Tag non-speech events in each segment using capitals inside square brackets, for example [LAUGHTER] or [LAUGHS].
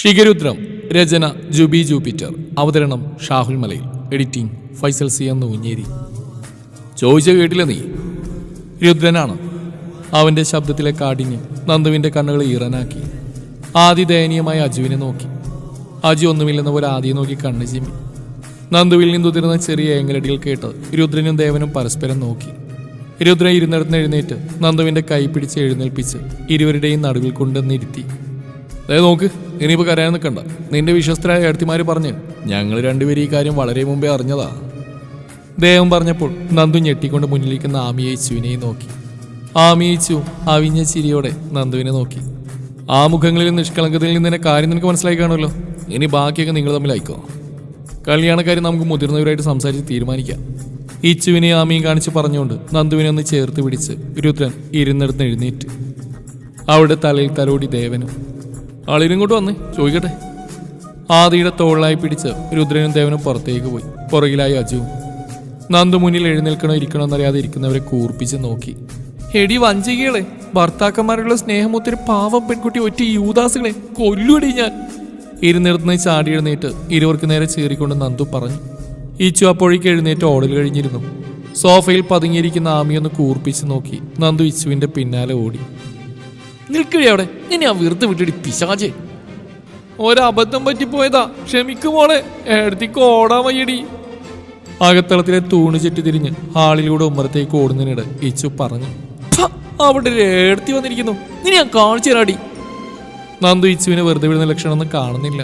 ഷിഗരുദ്രം രചന Jubi Jupiter. അവതരണം ഷാഹുൽ മലയിൽ. Editing Faisal C എന്ന് ഉഞ്ഞേരി ചോദിച്ച കേട്ടില്ല നീ? രുദ്രനാണ്. അവന്റെ ശബ്ദത്തിലെ കാഠിന്യം നന്ദുവിന്റെ കണ്ണുകൾ ഈറനാക്കി. ആദി ദയനീയമായി അജുവിനെ നോക്കി. അജു ഒന്നുമില്ലെന്ന പോലെ ആദ്യം നോക്കി കണ്ണ് ചിമ്മി. നന്ദുവിൽ നിന്നുതിരുന്ന ചെറിയ ഏങ്ങലടികൾ കേട്ട് രുദ്രനും ദേവനും പരസ്പരം നോക്കി. രുദ്രൻ ഇരുന്നിടത്ത് എഴുന്നേറ്റ് നന്ദുവിന്റെ കൈ പിടിച്ച് എഴുന്നേൽപ്പിച്ച് ഇരുവരുടെയും നടുവിൽ കൊണ്ടുവന്നിരുത്തി ദേ നോക്ക് ഇനിയിപ്പോൾ കരയാൻ നിൽക്കണ്ട നിന്റെ വിശ്വസ്തരായ അടുത്തിമാര് പറഞ്ഞ് ഞങ്ങൾ രണ്ടുപേരും ഈ കാര്യം വളരെ മുമ്പേ അറിഞ്ഞതാ. ദേവം പറഞ്ഞപ്പോൾ നന്ദു ഞെട്ടിക്കൊണ്ട് മുന്നിലിരിക്കുന്ന ആമിയേച്ചുവിനെയും നോക്കി. ആമിയേച്ചു അവിഞ്ഞ ചിരിയോടെ നന്ദുവിനെ നോക്കി. ആ മുഖങ്ങളിൽ നിഷ്കളങ്കതയിൽ നിന്ന് കാര്യം നിനക്ക് മനസ്സിലായി കാണുമല്ലോ. ഇനി ബാക്കിയൊക്കെ നിങ്ങൾ തമ്മിൽ തമ്മിലായിക്കോ. കല്യാണക്കാരി നമുക്ക് മുതിർന്നവരായിട്ട് സംസാരിച്ച് തീരുമാനിക്കാം. ഇച്ചുവിനെ ആമിയും കാണിച്ച് പറഞ്ഞുകൊണ്ട് നന്ദുവിനെ ഒന്ന് ചേർത്ത് പിടിച്ച് രുദ്രൻ ഇരുന്നിടത്ത് എഴുന്നേറ്റ്. അവിടെ തലയിൽ തലോടി ദേവനും ആളിനിങ്ങോട്ട് വന്നേ. ചോദിക്കട്ടെ. ആദിയുടെ തോളിലായി പിടിച്ച് രുദ്രനും ദേവനും പുറത്തേക്ക് പോയി. പുറകിലായി അജുവും. നന്ദു മുന്നിൽ എഴുന്നേൽക്കണോ ഇരിക്കണോ എന്നറിയാതെ ഇരിക്കുന്നവരെ കൂർപ്പിച്ച് നോക്കി. എടി വഞ്ചികളെ ഭർത്താക്കന്മാരുള്ള സ്നേഹം ഒത്തിരി പാവം പെൺകുട്ടി ഒറ്റ യൂദാസുകളെ കൊല്ലുവടി ഞാൻ. ഇരുന്നിടത്തുനിന്ന് ചാടി എഴുന്നേറ്റ് ഇരുവർക്ക് നേരെ ചീറിക്കൊണ്ട് നന്ദു പറഞ്ഞു. ഈച്ചു അപ്പോഴേക്ക് എഴുന്നേറ്റ് ഓടൽ കഴിഞ്ഞിരുന്നു. സോഫയിൽ പതുങ്ങിയിരിക്കുന്ന ആമിയൊന്ന് കൂർപ്പിച്ച് നോക്കി നന്ദു ഇച്ചുവിന്റെ പിന്നാലെ ഓടി. നിൽക്കഴി ഞാൻ ആ വെറുതെ വിട്ടിട്ട് പിശാചേ. ഒരബദ്ധം പറ്റിപ്പോയതാ. ക്ഷമിക്കുമോളെ എടുത്തേക്ക് ഓടാൻ വയ്യടി. അകത്തളത്തിലെ തൂണ് ചുറ്റി തിരിഞ്ഞ് ഹാളിലൂടെ ഉമ്മറത്തേക്ക് ഓടുന്നതിനിടെ ഇച്ചു പറഞ്ഞു "ഫ, അവിടെ ഒരു ഏടത്തി വന്നിരിക്കുന്നു. ഇനി ഞാൻ കാണിച്ചു തരാടി. നന്ദു ഇച്ചുവിനെ വെറുതെ വിടുന്ന ലക്ഷണമൊന്നും കാണുന്നില്ല.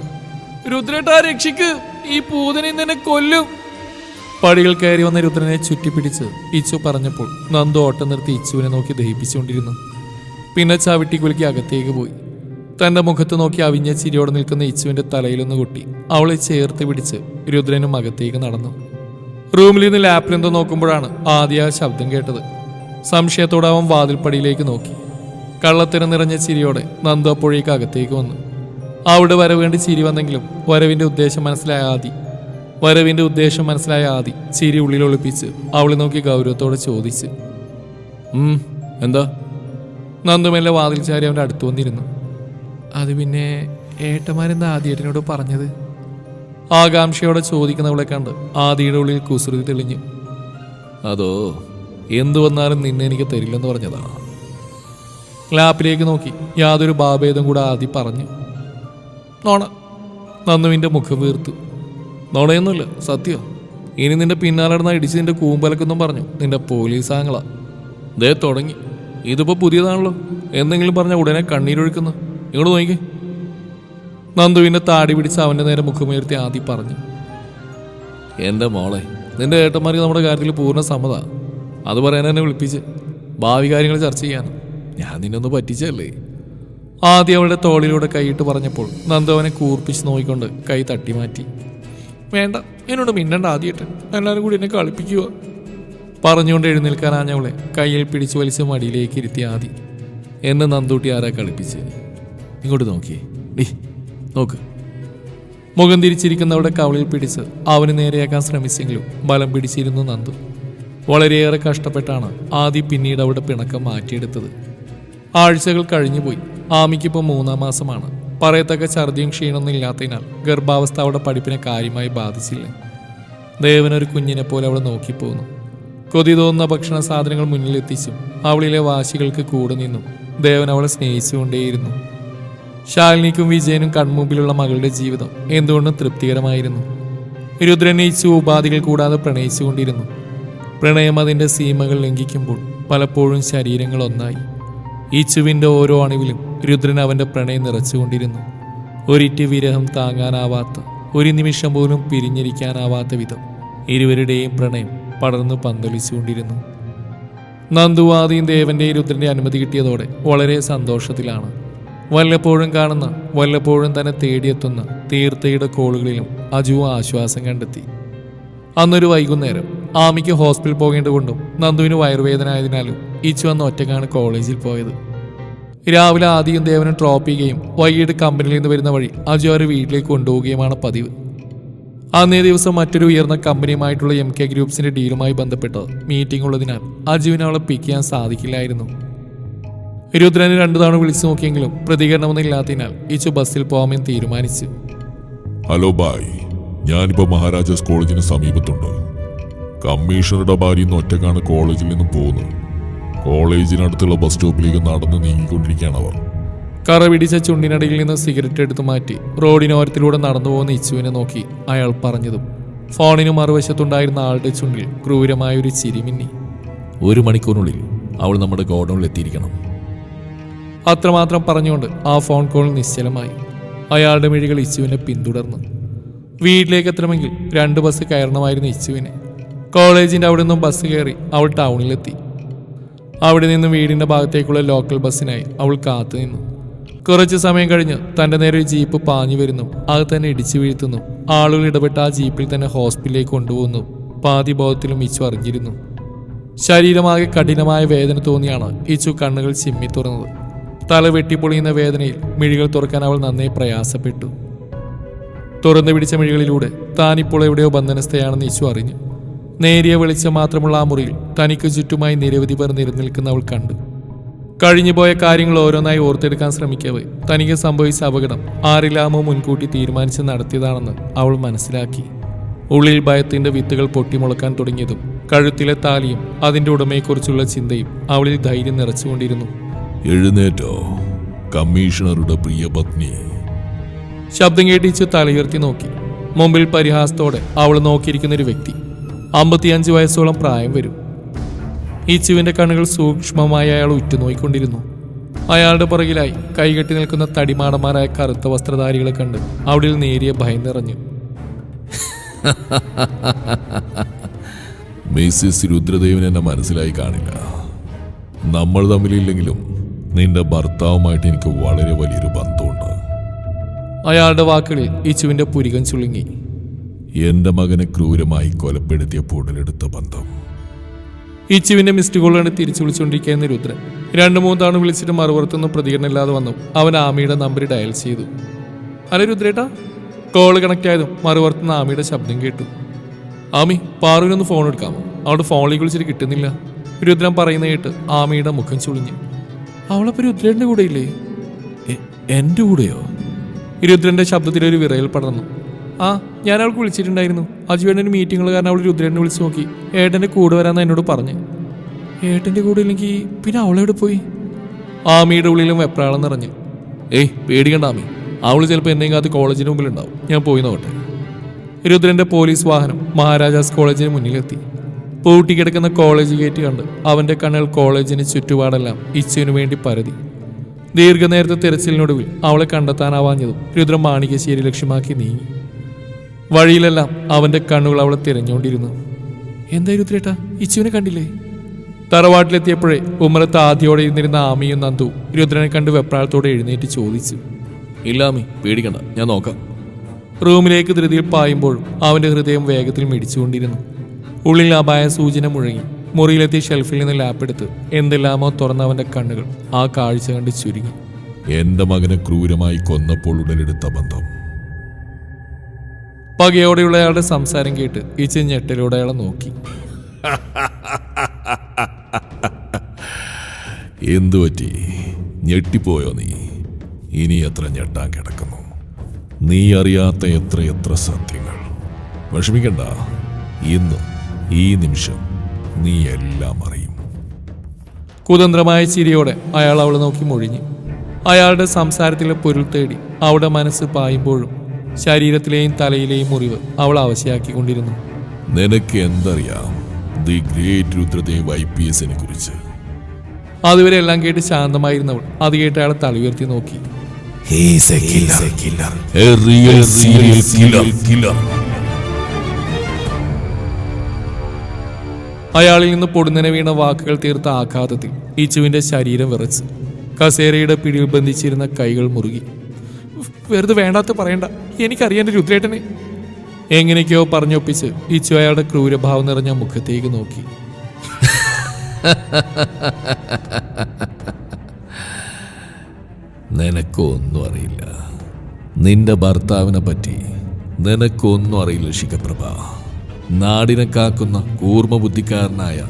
രുദ്രേട്ടാ രക്ഷിക്ക്. ഈ പൂതനെ തന്നെ കൊല്ലും. പടികൾ കയറി വന്ന രുദ്രനെ ചുറ്റിപ്പിടിച്ച് ഇച്ചു പറഞ്ഞപ്പോൾ നന്ദു ഓട്ടം നിർത്തി ഇച്ചുവിനെ നോക്കി ദഹിപ്പിച്ചുകൊണ്ടിരുന്നു. പിന്നെ ചവിട്ടി കുലുക്കി അകത്തേക്ക് പോയി. തന്റെ മുഖത്ത് നോക്കി അവിഞ്ഞ ചിരിയോടെ നിൽക്കുന്ന ഇച്ചുവിന്റെ തലയിലൊന്ന് കൊട്ടി. അവളെ ചേർത്ത് പിടിച്ച് രുദ്രനും അകത്തേക്ക് നടന്നു. റൂമിൽ നിന്ന് ലാപ്പിലെന്തോ നോക്കുമ്പോഴാണ് ആദ്യ ആ ശബ്ദം കേട്ടത്. സംശയത്തോടെ അവൻ വാതിൽപ്പടിയിലേക്ക് നോക്കി. കള്ളത്തിന് നിറഞ്ഞ ചിരിയോടെ നന്ദു അപ്പോഴേക്ക് അകത്തേക്ക് വന്നു. അവിടെ വരവേണ്ടി ചിരി വന്നെങ്കിലും വരവിന്റെ ഉദ്ദേശം മനസ്സിലായ ആദി. വരവിന്റെ ഉദ്ദേശം മനസ്സിലായ ആദി ചിരി ഉള്ളിൽ ഒളിപ്പിച്ച് അവളെ നോക്കി ഗൗരവത്തോടെ ചോദിച്ച്. എന്താ? നന്ദുമെല്ലെ വാതിൽ ചാരി അവന്റെ അടുത്ത് വന്നിരുന്നു. അത് പിന്നെ ഏട്ടന്മാരെന്താ ആദിയേട്ടനോട് പറഞ്ഞത്? ആകാംക്ഷയോടെ ചോദിക്കുന്നവളെ കണ്ട് ആദിയുടെ ഉള്ളിൽ കുസൃതി തെളിഞ്ഞു. അതോ എന്തു വന്നാലും നിന്നെ എനിക്ക് തരില്ലെന്ന് പറഞ്ഞതാ? ലാപ്പിലേക്ക് നോക്കി യാതൊരു ഭാഭേദം കൂടെ ആദി പറഞ്ഞു. നോണ നന്ദുവിന്റെ മുഖം വീർത്തു. നോണയൊന്നുമില്ല സത്യം. ഇനി നിന്റെ പിന്നാലെ നടന്ന ഇടിച്ച് നിന്റെ കൂമ്പലക്കൊന്നും പറഞ്ഞു. നിന്റെ പോലീസ് ആങ്ങളാ ദേ തുടങ്ങി. ഇതിപ്പോ പുതിയതാണല്ലോ. എന്തെങ്കിലും പറഞ്ഞ ഉടനെ കണ്ണീരൊഴുക്കുന്നു. ഇങ്ങോട്ട് നോക്കി. നന്ദുവിന്റെ താടി പിടിച്ച് അവന്റെ നേരെ മുഖമുയർത്തി ആദി പറഞ്ഞു. എന്റെ മോളെ നിന്റെ ഏട്ടന്മാർക്ക് നമ്മുടെ കാര്യത്തിൽ പൂർണ സമ്മത. അത് പറയാൻ എന്നെ വിളിപ്പിച്ച്. ഭാവി കാര്യങ്ങൾ ചർച്ച ചെയ്യാൻ ഞാൻ നിന്നെ ഒന്ന് പറ്റിച്ചല്ലേ ആദ്യം അവളുടെ തോളിലൂടെ കൈയിട്ട് പറഞ്ഞപ്പോൾ നന്ദു അവനെ കൂർപ്പിച്ച് നോക്കിക്കൊണ്ട് കൈ തട്ടി മാറ്റി വേണ്ട എന്നോട് മിന്നണ്ട ആദ്യമായിട്ട്. എല്ലാവരും കൂടി എന്നെ കളിപ്പിക്കുക പറഞ്ഞുകൊണ്ട് എഴുന്നേൽക്കാനാഞ്ഞവളെ കയ്യിൽ പിടിച്ചു വലിച്ച മടിയിലേക്ക് ഇരുത്തി ആദി. എന്നെ നന്ദൂട്ടി ആരാ കളിപ്പിച്ച്? ഇങ്ങോട്ട് നോക്കിയേ. ഡി നോക്ക്. മുഖം തിരിച്ചിരിക്കുന്നവളുടെ കവളിൽ പിടിച്ച് അവന് നേരെയാക്കാൻ ശ്രമിച്ചെങ്കിലും ബലം പിടിച്ചിരുന്നു നന്ദു. വളരെയേറെ കഷ്ടപ്പെട്ടാണ് ആദി പിന്നീട് അവിടെ പിണക്കം മാറ്റിയെടുത്തത്. ആഴ്ചകൾ കഴിഞ്ഞുപോയി. ആമിക്കിപ്പോൾ മൂന്നാം മാസമാണ്. പറയത്തക്ക ഛർദിയും ക്ഷീണമൊന്നും ഇല്ലാത്തതിനാൽ ഗർഭാവസ്ഥ അവളുടെ പഠിപ്പിനെ കാര്യമായി ബാധിച്ചില്ല. ദേവനൊരു കുഞ്ഞിനെ പോലെ അവളെ നോക്കിപ്പോന്നു. കൊതി തോന്നുന്ന ഭക്ഷണ സാധനങ്ങൾ മുന്നിലെത്തിച്ചും അവളിലെ വാശികൾക്ക് കൂടെ നിന്നു. ദേവൻ അവളെ സ്നേഹിച്ചുകൊണ്ടേയിരുന്നു. ശാലിനിക്കും വിജയനും കൺമുമ്പിലുള്ള മകളുടെ ജീവിതം എന്തുകൊണ്ടും തൃപ്തികരമായിരുന്നു. രുദ്രനയിച്ചു ഉപാധികൾ കൂടാതെ പ്രണയിച്ചുകൊണ്ടിരുന്നു. പ്രണയം അതിന്റെ സീമകൾ ലംഘിക്കുമ്പോൾ പലപ്പോഴും ശരീരങ്ങൾ ഒന്നായി. ഈച്ചുവിന്റെ ഓരോ അണിവിലും രുദ്രൻ അവന്റെ പ്രണയം നിറച്ചുകൊണ്ടിരുന്നു. ഒരിറ്റ് വിരഹം താങ്ങാനാവാത്ത ഒരു നിമിഷം പോലും പിരിഞ്ഞിരിക്കാനാവാത്ത വിധം ഇരുവരുടെയും പ്രണയം പടർന്നു പന്തലിച്ചുകൊണ്ടിരുന്നു. നന്ദുവാദിയും ദേവന്റെ രുദ്രന്റെ അനുമതി കിട്ടിയതോടെ വളരെ സന്തോഷത്തിലാണ്. വല്ലപ്പോഴും കാണുന്ന വല്ലപ്പോഴും തന്നെ തേടിയെത്തുന്ന തീർത്ഥയുടെ കോളുകളിലും അജു ആശ്വാസം കണ്ടെത്തി. അന്നൊരു വൈകുന്നേരം ആമിക്ക് ഹോസ്പിറ്റൽ പോകേണ്ടതുകൊണ്ടും നന്ദുവിന് വയറുവേദന ആയതിനാലും ഇച്ചു വന്ന ഒറ്റക്കാണ് കോളേജിൽ പോയത്. രാവിലെ ആദ്യം ദേവനും ഡ്രോപ്പ് ചെയ്യുകയും വൈകിട്ട് കമ്പനിയിൽ നിന്ന് വരുന്ന വഴി അജു അവരെ വീട്ടിലേക്ക് കൊണ്ടുപോവുകയുമാണ് പതിവ്. അന്നേ ദിവസം മറ്റൊരു ഉയർന്ന കമ്പനിയുമായിട്ടുള്ള എം കെ ഗ്രൂപ്പ്സിന്റെ ഡീലുമായി ബന്ധപ്പെട്ട് മീറ്റിംഗ് ഉള്ളതിനാൽ അജുവിനെ അവളെ പിക്ക് ചെയ്യാൻ സാധിക്കില്ലായിരുന്നു. രുദ്രനെ രണ്ടു തവണ വിളിച്ചു നോക്കിയെങ്കിലും പ്രതികരണമൊന്നും ഇല്ലാത്തതിനാൽ ഇച്ചു ബസ്സിൽ പോകാമെന്ന് തീരുമാനിച്ചു. ഹലോ ബായ് ഞാനിപ്പോ മഹാരാജാസ് കോളേജിന് സമീപത്തുണ്ട്. കമ്മീഷണറുടെ ഭാര്യ ഒറ്റക്കാണ് കോളേജിൽ നിന്നും പോകുന്നത്. കോളേജിനടുത്തുള്ള ബസ് സ്റ്റോപ്പിലേക്ക് നടന്ന് നീങ്ങിക്കൊണ്ടിരിക്കുകയാണ് അവർ. കറ പിടിച്ച ചുണ്ടിനടിയിൽ നിന്ന് സിഗരറ്റ് എടുത്തു മാറ്റി റോഡിനോരത്തിലൂടെ നടന്നു പോകുന്ന ഇച്ചുവിനെ നോക്കി അയാൾ പറഞ്ഞതും. ഫോണിന് മറുവശത്തുണ്ടായിരുന്ന ആളുടെ ചുണ്ടിൽ ക്രൂരമായ ഒരു ചിരിമിന്നി ഒരു മണിക്കൂറിനുള്ളിൽ അവൾ നമ്മുടെ ഗോഡൌണിൽ എത്തിയിരിക്കണം. അത്രമാത്രം പറഞ്ഞുകൊണ്ട് ആ ഫോൺ കോൾ നിശ്ചലമായി. അയാളുടെ മിഴികൾ ഇച്ചുവിനെ പിന്തുടർന്നു. വീട്ടിലേക്ക് എത്തണമെങ്കിൽ രണ്ട് ബസ് കയറണമായിരുന്നു ഇച്ചുവിനെ. കോളേജിന്റെ അവിടെ നിന്നും ബസ് കയറി അവൾ ടൗണിലെത്തി. അവിടെ നിന്നും വീടിന്റെ ഭാഗത്തേക്കുള്ള ലോക്കൽ ബസ്സിനായി അവൾ കാത്തു നിന്നു കുറച്ച് സമയം കഴിഞ്ഞ് തന്റെ നേരെ ഒരു ജീപ്പ് പാഞ്ഞു വരുന്നു. അത് തന്നെ ഇടിച്ചു വീഴ്ത്തുന്നു. ആളുകൾ ഇടപെട്ട് ആ ജീപ്പിൽ തന്നെ ഹോസ്പിറ്റലിലേക്ക് കൊണ്ടുപോകുന്നു. പാതി ബോധത്തിലും ഇച്ചു അറിഞ്ഞിരുന്നു. ശരീരമാകെ കഠിനമായ വേദന തോന്നിയാണ് ഇച്ചു കണ്ണുകൾ ചിമ്മി തുറന്നത്. തല വെട്ടിപ്പൊളിയുന്ന വേദനയിൽ മിഴികൾ തുറക്കാൻ അവൾ നന്നേ പ്രയാസപ്പെട്ടു. തുറന്നു പിടിച്ച മിഴികളിലൂടെ താനിപ്പോൾ എവിടെയോ ബന്ധനസ്ഥയാണെന്ന് ഇച്ചു അറിഞ്ഞു. നേരിയ വെളിച്ചം മാത്രമുള്ള ആ മുറിയിൽ തനിക്ക് ചുറ്റുമായി നിരവധി പേർ നിരനിൽക്കുന്ന അവൾ കണ്ടു. കഴിഞ്ഞുപോയ കാര്യങ്ങൾ ഓരോന്നായി ഓർത്തെടുക്കാൻ ശ്രമിക്കവേ. തനിക്ക് സംഭവിച്ച അപകടം ആറിലാമോ മുൻകൂട്ടി തീരുമാനിച്ച് നടത്തിയതാണെന്ന് അവൾ മനസ്സിലാക്കി. ഉള്ളിൽ ഭയത്തിന്റെ വിത്തുകൾ പൊട്ടിമുളക്കാൻ തുടങ്ങിയതും കഴുത്തിലെ താലിയും അതിന്റെ ഉടമയെക്കുറിച്ചുള്ള ചിന്തയും അവളിൽ ധൈര്യം നിറച്ചുകൊണ്ടിരുന്നു. എഴുന്നേറ്റോ കമ്മീഷണറുടെ പ്രിയ പത്നി. ശബ്ദം കേട്ടിച്ച് തലയുയർത്തി നോക്കി. മുമ്പിൽ പരിഹാസത്തോടെ അവൾ നോക്കിയിരിക്കുന്ന ഒരു വ്യക്തി. അമ്പത്തിയഞ്ച് വയസ്സോളം പ്രായം വരും. ഈച്ചുവിന്റെ കണ്ണുകൾ സൂക്ഷ്മമായി അയാൾ ഉറ്റുനോയിക്കൊണ്ടിരുന്നു. അയാളുടെ പുറകിലായി കൈകെട്ടി നിൽക്കുന്ന തടിമാടന്മാരായ കറുത്ത വസ്ത്രധാരികളെ കണ്ട് അവിടെ നേരിയ ഭയം നിറഞ്ഞു. [LAUGHS] മിസ്സിസ് രുദ്രദേവൻ എന്നെ മനസ്സിലായി കാണില്ല. നമ്മൾ തമ്മിലില്ലെങ്കിലും നിന്റെ ഭർത്താവുമായിട്ട് എനിക്ക് വളരെ വലിയൊരു ബന്ധമുണ്ട്. അയാളുടെ വാക്കുകളിൽ ഈച്ചുവിന്റെ പുരികം ചുളുങ്ങി. എന്റെ മകനെ ക്രൂരമായി കൊലപ്പെടുത്തിയ പൂടലെടുത്ത ബന്ധം. ഈച്ചുവിന്റെ മിസ്ഡ് കോളാണ് തിരിച്ചു വിളിച്ചുകൊണ്ടിരിക്കുന്ന രുദ്രൻ. രണ്ടു മൂന്ന് തവണ വിളിച്ചിട്ട് മറുപുറത്തൊന്നും പ്രതികരണം ഇല്ലാതെ വന്നു. അവൻ ആമിയുടെ നമ്പർ ഡയൽ ചെയ്തു. ഹലോ രുദ്രേട്ടാ. കോൾ കണക്ട് ആയതും മറുപുറത്തുനിന്ന് ആമിയുടെ ശബ്ദം കേട്ടു. ആമി പാറുവിനൊന്ന് ഫോൺ എടുക്കാമോ? അവളുടെ ഫോണിലേക്ക് വിളിച്ചിട്ട് കിട്ടുന്നില്ല. രുദ്രൻ പറയുന്ന കേട്ട് ആമിയുടെ മുഖം ചുളിഞ്ഞു. അവളപ്പോ രുദ്രന്റെ കൂടെയില്ലേ? ഇല്ലേ എന്റെ കൂടെയോ? രുദ്രന്റെ ശബ്ദത്തിലൊരു വിറയൽ പടർന്നു. ആ ഞാൻ അവൾക്ക് വിളിച്ചിട്ടുണ്ടായിരുന്നു. അജുവേട്ടന്റെ മീറ്റിങ്ങുകൾ കാരണം അവൾ രുദ്രനെ വിളിച്ച് നോക്കി. ഏട്ടന്റെ കൂടെ വരാമെന്ന് എന്നോട് പറഞ്ഞു. ഏട്ടന്റെ കൂടെ ഇല്ലെങ്കിൽ പിന്നെ അവളെവിടെ പോയി? ആമിയുടെ ഉള്ളിലും വെപ്രാളം നിറഞ്ഞു. ഏയ് പേടിക്കണ്ട ആമി. അവൾ ചിലപ്പോൾ എന്നെയും കാത്ത് കോളേജിന് മുമ്പിലുണ്ടാവും. ഞാൻ പോയി നോക്കട്ടെ. രുദ്രന്റെ പോലീസ് വാഹനം മഹാരാജാസ് കോളേജിന് മുന്നിലെത്തി. പൂട്ടിക്കിടക്കുന്ന കോളേജ് ഗേറ്റ് കണ്ട് അവന്റെ കണ്ണുകൾ കോളേജിന് ചുറ്റുപാടെല്ലാം ഇച്ചുവിനു വേണ്ടി പരതി. ദീർഘനേരത്തെ തിരച്ചിലിനൊടുവിൽ അവളെ കണ്ടെത്താനാവാഞ്ഞതും രുദ്രം മാണികശ്ശേരി ലക്ഷ്യമാക്കി നീങ്ങി. വഴിയിലെല്ലാം അവന്റെ കണ്ണുകൾ അവളെ തിരഞ്ഞുകൊണ്ടിരുന്നു. എന്തായിരുന്നു രുദ്രേട്ടാ? ഇച്ചുവിനെ കണ്ടില്ലേ? തറവാട്ടിലെത്തിയപ്പോഴേ ഉമ്മറത്ത് ആദ്യോടെ ഇരുന്നിരുന്ന ആമിയും നന്ദു രുദ്രനെ കണ്ട് വെപ്രാളത്തോടെ എഴുന്നേറ്റ് ചോദിച്ചു. ഇല്ലാമി പേടിക്കണ്ട. ഞാൻ നോക്കാം. റൂമിലേക്ക് ധൃതിയിൽ പായുമ്പോൾ അവന്റെ ഹൃദയം വേഗത്തിൽ മിടിച്ചുകൊണ്ടിരുന്നു. ഉള്ളിൽ അപായ സൂചന മുഴങ്ങി. മുറിയിലെത്തിയ ഷെൽഫിൽ നിന്ന് ലാപ്പ് എടുത്ത് എന്തെല്ലാമോ തുറന്ന അവന്റെ കണ്ണുകൾ ആ കാഴ്ച കണ്ട് ചുരുങ്ങി. എന്റെ മകനെ ക്രൂരമായി കൊന്നപ്പോൾ ഉടലെടുത്ത ബന്ധം. പകയോടെയുള്ള അയാളുടെ സംസാരം കേട്ട് ഇച്ചി ഞെട്ടലോടെ അയാളെ നോക്കി. എന്തു പറ്റി? ഞെട്ടിപ്പോയോ നീ? ഇനി എത്ര ഞെട്ടാൻ കിടക്കുന്നു? നീ അറിയാത്ത എത്ര എത്ര സത്യങ്ങൾ. വിഷമിക്കണ്ട. ഇന്ന് ഈ നിമിഷം നീ എല്ലാം അറിയും. കുതന്ത്രമായ ചിരിയോടെ അയാൾ അവളെ നോക്കി മൊഴിഞ്ഞു. അയാളുടെ സംസാരത്തിലെ പൊരുൾ തേടി അവളുടെ മനസ്സ് പായുമ്പോഴും ശരീരത്തിലെയും തലയിലെയും മുറിവ് അവൾ അവശയാക്കിക്കൊണ്ടിരുന്നു. നിനക്ക് എന്തറിയാം? The great Rudradev I P എസിനെ കുറിച്ച്. അതുവരെ എല്ലാം കേട്ട് ശാന്തമായിരുന്നവൾ. അത് കേട്ട് അയാളെ നോക്കി. Serial killer. killer. അയാളിൽ നിന്ന് പൊടുന്നനെ വീണ വാക്കുകൾ തീർത്ത ആഘാതത്തിൽ ഈച്ചുവിന്റെ ശരീരം വിറച്ച്. കസേരയുടെ പിടിയിൽ ബന്ധിച്ചിരുന്ന കൈകൾ മുറുകി. വെറുതെ വേണ്ടാത്ത പറയണ്ട. എനിക്കറിയാൻ എന്റെ രുദ്രേട്ടനെ. എങ്ങനെയൊക്കെയോ പറഞ്ഞൊപ്പിച്ച് ഇച്ചു അയാളുടെ ക്രൂരഭാവം നിറഞ്ഞ മുഖത്തേക്ക് നോക്കി. നിനക്കൊന്നും അറിയില്ല. നിന്റെ ഭർത്താവിനെ പറ്റി നിനക്കൊന്നും അറിയില്ല ശിഖപ്രഭ. നാടിനെ കാക്കുന്ന കൂർമ്മ ബുദ്ധിക്കാരനായ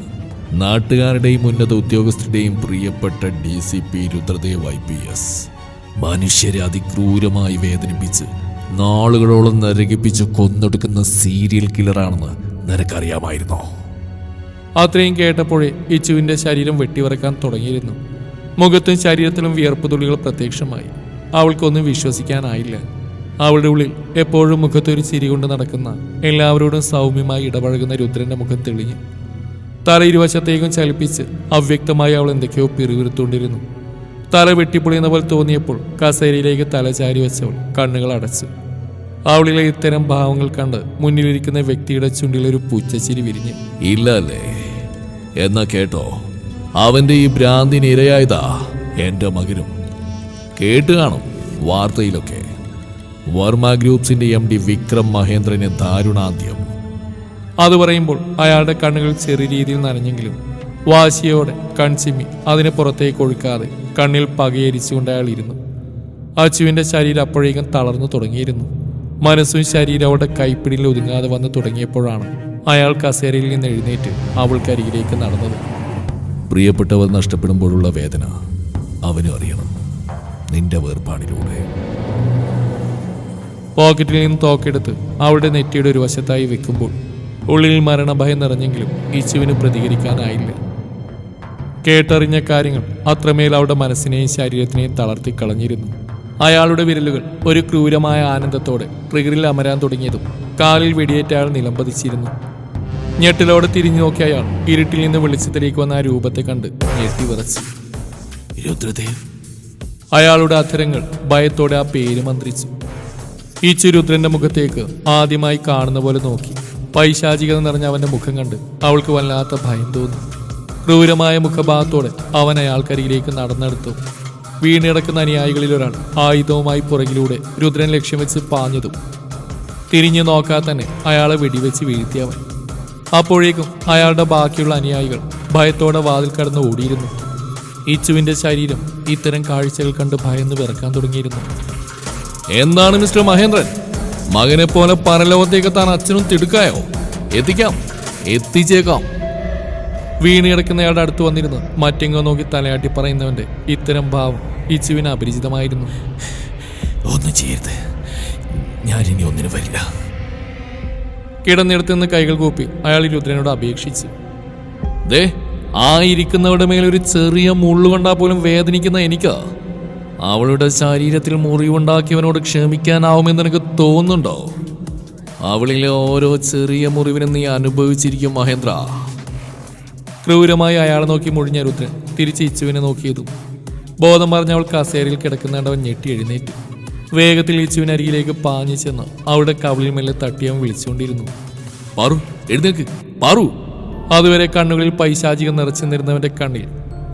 നാട്ടുകാരുടെയും ഉന്നത ഉദ്യോഗസ്ഥരുടെയും പ്രിയപ്പെട്ട D C P Rudradev I P S. മനുഷ്യരെ അതിക്രൂരമായി വേദനിപ്പിച്ച് നാളുകളോളം നരകിപ്പിച്ച് കൊന്നൊടുക്കുന്ന സീരിയൽ കില്ലറാണെന്ന് നിനക്കറിയാമായിരുന്നോ? അത്രയും കേട്ടപ്പോഴേ ഇച്ചുവിന്റെ ശരീരം വെട്ടിവറക്കാൻ തുടങ്ങിയിരുന്നു. മുഖത്തും ശരീരത്തിലും വിയർപ്പ് തുള്ളികൾ പ്രത്യക്ഷമായി. അവൾക്കൊന്നും വിശ്വസിക്കാനായില്ല. അവളുടെ ഉള്ളിൽ എപ്പോഴും മുഖത്തൊരു ചിരി കൊണ്ട് നടക്കുന്ന എല്ലാവരോടും സൗമ്യമായി ഇടപഴകുന്ന രുദ്രന്റെ മുഖം തെളിഞ്ഞു. തല ഇരുവശത്തേക്കും ചലിപ്പിച്ച് അവ്യക്തമായി അവൾ എന്തൊക്കെയോ പിറുവിറുത്തുകൊണ്ടിരുന്നു തല വെട്ടിപ്പൊളിയുന്ന പോലെ തോന്നിയപ്പോൾ കസേരയിലേക്ക് തല ചാരി വെച്ചവൾ കണ്ണുകൾ അടച്ചു. അവളിലെ ഇത്തരം ഭാവങ്ങൾ കണ്ട് മുന്നിലിരിക്കുന്ന വ്യക്തിയുടെ ചുണ്ടിലൊരു പൂച്ചച്ചിരി വിരിഞ്ഞു. ഇല്ല അല്ലേ എന്നാ കേട്ടോ അവന്റെ ഈ ഭ്രാന്തിന് ഇരയായതാ എന്റെ മകനും. കേട്ട് കാണും വാർത്തയിലൊക്കെ. വർമ്മ ഗ്രൂപ്പ്സിന്റെ എം ഡി വിക്രം മഹേന്ദ്രന് ദാരുണാന്ത്യം. അത് പറയുമ്പോൾ അയാളുടെ കണ്ണുകൾ ചെറിയ രീതിയിൽ നനഞ്ഞെങ്കിലും വാശിയോടെ കൺചിമ്മി അതിനെ പുറത്തേക്ക് ഒഴുക്കാതെ കണ്ണിൽ പകയരിച്ചുകൊണ്ട് അയാൾ ഇരുന്നു അച്ചുവിന്റെ ശരീരം അപ്പോഴേക്കും തളർന്നു തുടങ്ങിയിരുന്നു. മനസ്സും ശരീരം അവളുടെ കൈപ്പിടിയിൽ ഒതുങ്ങാതെ വന്ന് തുടങ്ങിയപ്പോഴാണ് അയാൾ കസേരയിൽ നിന്ന് എഴുന്നേറ്റ് അവൾക്കരികിലേക്ക് നടന്നത്. പ്രിയപ്പെട്ടവർ നഷ്ടപ്പെടുമ്പോഴുള്ള വേദന അവനും അറിയണം. നിന്റെ വേർപാടിലൂടെ. പോക്കറ്റിൽ നിന്ന് തോക്കെടുത്ത് അവളുടെ നെറ്റിയുടെ ഒരു വശത്തായി വെക്കുമ്പോൾ ഉള്ളിൽ മരണഭയം നിറഞ്ഞെങ്കിലും ഈശുവിന് പ്രതികരിക്കാനായില്ല. കേട്ടറിഞ്ഞ കാര്യങ്ങൾ അത്രമേൽ അവളുടെ മനസ്സിനെയും ശരീരത്തിനെയും തളർത്തി കളഞ്ഞിരുന്നു. അയാളുടെ വിരലുകൾ ഒരു ക്രൂരമായ ആനന്ദത്തോടെ ട്രിഗറിൽ അമരാൻ തുടങ്ങിയതും കാലിൽ വെടിയേറ്റ അയാൾ നിലംപതിച്ചിരുന്നു. ഞെട്ടിലോടെ തിരിഞ്ഞു നോക്കിയ അയാൾ ഇരുട്ടിൽ നിന്ന് വെളിച്ചത്തിലേക്ക് വന്ന ആ രൂപത്തെ കണ്ട് ഞെട്ടി വിറച്ചു. രുദ്രദേവ്. അയാളുടെ അധരങ്ങൾ ഭയത്തോടെ ആ പേര് മന്ത്രിച്ചു. ഈ ചുരുദ്രന്റെ മുഖത്തേക്ക് ആദ്യമായി കാണുന്ന പോലെ നോക്കി. പൈശാചികത നിറഞ്ഞ അവന്റെ മുഖം കണ്ട് അവൾക്ക് വല്ലാത്ത ഭയം തോന്നി. ക്രൂരമായ മുഖഭാവത്തോടെ അവൻ അയാൾക്കരികിലേക്ക് നടന്നെടുത്തു. വീണിടക്കുന്ന അനുയായികളിൽ ഒരാൾ ആയുധവുമായി പുറകിലൂടെ രുദ്രൻ ലക്ഷ്യം വെച്ച് പാഞ്ഞതും തിരിഞ്ഞു നോക്കാതെ തന്നെ അയാളെ വെടിവെച്ച് വീഴ്ത്തിയവൻ അപ്പോഴേക്കും അയാളുടെ ബാക്കിയുള്ള അനുയായികൾ ഭയത്തോടെ വാതിൽ കടന്ന് ഓടിയിരുന്നു. ഇച്ചുവിന്റെ ശരീരം ഇത്തരം കാഴ്ചകൾ കണ്ട് ഭയന്ന് വിറക്കാൻ തുടങ്ങിയിരുന്നു. എന്താണ് മിസ്റ്റർ മഹേന്ദ്രൻ? മകനെ പോലെ പരലോകത്തേക്ക് താൻ അച്ഛനും തിടുക്കായോ? എത്തിക്കാം. എത്തിച്ചേക്കാം. വീണ് കിടക്കുന്നയാളുടെ അടുത്ത് വന്നിരുന്ന്. മറ്റെങ്ങോ നോക്കി തലയാട്ടി പറയുന്നവന്റെ ഇത്തരം ഭാവം ഇച്ചുവിന് അപരിചിതമായിരുന്നു. ഒന്നും ചെയ്യരുത്. ഞാനിനി ഒന്നിനും വരില്ല. കിടന്നിടത്ത് നിന്ന് കൈകൾ കൂപ്പി അയാൾ രുദ്രനോട് അപേക്ഷിച്ചു. ദേ ആ ഇരിക്കുന്നവരുടെ മേലൊരു ചെറിയ മുള്ളുകൊണ്ടാ പോലും വേദനിക്കുന്ന എനിക്കാ. അവളുടെ ശരീരത്തിൽ മുറിവുണ്ടാക്കിയവനോട് ക്ഷമിക്കാനാവുമെന്ന് എനിക്ക് തോന്നുന്നുണ്ടോ? അവളിലെ ഓരോ ചെറിയ മുറിവിനും നീ അനുഭവിച്ചിരിക്കും മഹേന്ദ്ര. ക്രൂരമായി അയാളെ നോക്കി മുഴിഞ്ഞ രുദ്രൻ തിരിച്ച് ഇച്ചുവിനെ നോക്കിയതും. ബോധം പറഞ്ഞ അവൾ കസേരയിൽ കിടക്കുന്നുണ്ടവൻ ഞെട്ടി എഴുന്നേറ്റു. വേഗത്തിൽ ഇച്ചുവിന് അരികിലേക്ക് പാഞ്ഞു ചെന്ന് അവളുടെ കവിളിൽ മെല്ലെ തട്ടിയവൻ വിളിച്ചുകൊണ്ടിരുന്നു. പാറു എഴുന്നേക്ക് പാറു. അതുവരെ കണ്ണുകളിൽ പൈശാചികം നിറച്ചു നിന്നിരുന്നവന്റെ കണ്ണിൽ.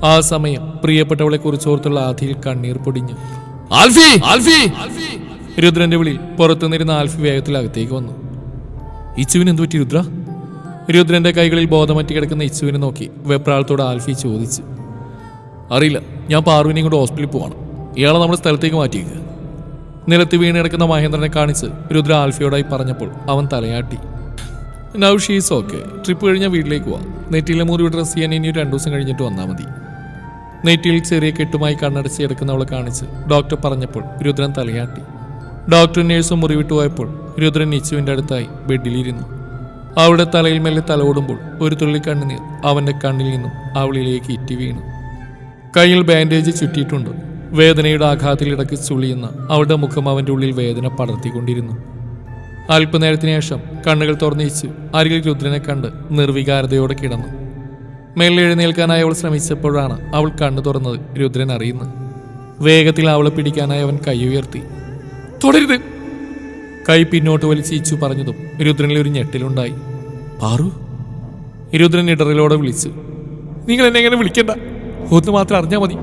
ആ സമയം പ്രിയപ്പെട്ടവളെ കുറിച്ചോർത്തുള്ള ആധിയിൽ കണ്ണീർ പൊടിഞ്ഞു. ആൽഫി ആൽഫി. രുദ്രന്റെ വിളി പുറത്തുനിന്നിരുന്ന ആൽഫി വേഗത്തിൽ അകത്തേക്ക് വന്നു. ഇച്ചുവിന് എന്തു പറ്റി രുദ്ര? രുദ്രന്റെ കൈകളിൽ ബോധമറ്റി കിടക്കുന്ന ഇച്ചുവിനെ നോക്കി വെപ്രാളത്തോട് ആൽഫി ചോദിച്ചു. അറിയില്ല ഞാൻ പാർവിനെയും കൊണ്ട് ഹോസ്പിറ്റലിൽ പോവാണ്. ഇയാളെ നമ്മുടെ സ്ഥലത്തേക്ക് മാറ്റിയേക്ക്. നിലത്ത് വീണ് കിടക്കുന്ന മഹേന്ദ്രനെ കാണിച്ച് രുദ്ര ആൽഫിയോടായി പറഞ്ഞപ്പോൾ അവൻ തലയാട്ടി. നൗ ഷീസ് ഓക്കെ ട്രിപ്പ് കഴിഞ്ഞാൽ വീട്ടിലേക്ക് പോവാം. നെറ്റിയിലെ മുറിവ് ഡ്രസ് ചെയ്യാൻ ഇനി രണ്ടു ദിവസം കഴിഞ്ഞിട്ട് വന്നാൽ മതി. നെറ്റിയിൽ ചെറിയ കെട്ടുമായി കണ്ണടച്ച് കിടക്കുന്നവളെ കാണിച്ച് ഡോക്ടർ പറഞ്ഞപ്പോൾ രുദ്രൻ തലയാട്ടി. ഡോക്ടറും നേഴ്സും മുറിവിട്ടു പോയപ്പോൾ രുദ്രൻ നിച്ചുവിന്റെ അടുത്തായി ബെഡിലിരുന്നു. അവളുടെ തലയിൽ മെല്ലെ തലോടുമ്പോൾ ഒരു തുള്ളി കണ്ണുനീർ അവന്റെ കണ്ണിൽ നിന്നും അവളിലേക്ക് ഇറ്റി വീണു. കയ്യിൽ ബാൻഡേജ് ചുറ്റിയിട്ടുണ്ട്. വേദനയുടെ ആഘാതത്തിൽ ഇടയ്ക്ക് ചുളിയുന്ന അവളുടെ മുഖം അവന്റെ ഉള്ളിൽ വേദന പടർത്തിക്കൊണ്ടിരുന്നു. അല്പനേരത്തിന് ശേഷം കണ്ണുകൾ തുറന്നിച്ച് അരികിൽ രുദ്രനെ കണ്ട് നിർവികാരതയോടെ കിടന്നു. മെല്ലെ എഴുന്നേൽക്കാനായി അവൾ ശ്രമിച്ചപ്പോഴാണ് അവൾ കണ്ണു തുറന്നത് രുദ്രൻ അറിയുന്നത്. വേഗത്തിൽ അവളെ പിടിക്കാനായി അവൻ കൈ ഉയർത്തി. തുടരുത്! കൈ പിന്നോട്ട് വലിച്ച് ഇച്ചു പറഞ്ഞതും രുദ്രനിൽ ഒരു ഞെട്ടിലുണ്ടായി. പാറു? രുദ്രൻ ഇടറിലോടെ വിളിച്ചു നിങ്ങൾ എന്നെ എങ്ങനെ വിളിക്കണ്ട. ഒന്ന് മാത്രം അറിഞ്ഞാൽ മതി.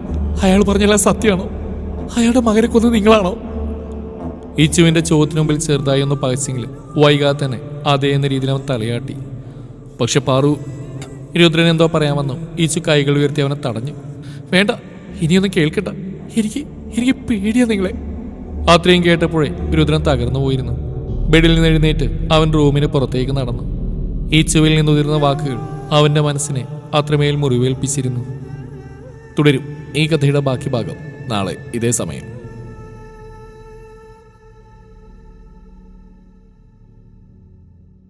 അയാൾ പറഞ്ഞെല്ലാം സത്യമാണോ? അയാളുടെ മകനെ കൊന്ന് നിങ്ങളാണോ? ഇച്ചുവിന്റെ ചോദ്യത്തിന് മുമ്പിൽ ചെറുതായി ഒന്ന് പകച്ചെങ്കിലും വൈകാതെ തന്നെ അതേ എന്ന രീതിയിൽ അവൻ തലയാട്ടി. പക്ഷെ പാറു രുദ്രൻ എന്തോ പറയാൻ വന്നു. ഈച്ചു കൈകൾ ഉയർത്തി അവനെ തടഞ്ഞു. വേണ്ട ഇനിയൊന്നും കേൾക്കണ്ട. എനിക്ക് എനിക്ക് പേടിയാ നിങ്ങളെ. അത്രയും കേട്ടപ്പോഴേ രുദ്രൻ തകർന്നു പോയിരുന്നു. ബെഡിൽ നിന്ന് എഴുന്നേറ്റ് അവൻ റൂമിന് പുറത്തേക്ക് നടന്നു. ഈ നിന്ന് ഉതിർന്ന വാക്കുകൾ അവന്റെ മനസ്സിനെ അത്രമേൽ മുറിവേൽപ്പിച്ചിരുന്നു. തുടരും ഈ കഥയുടെ ബാക്കി ഭാഗം നാളെ ഇതേ സമയം.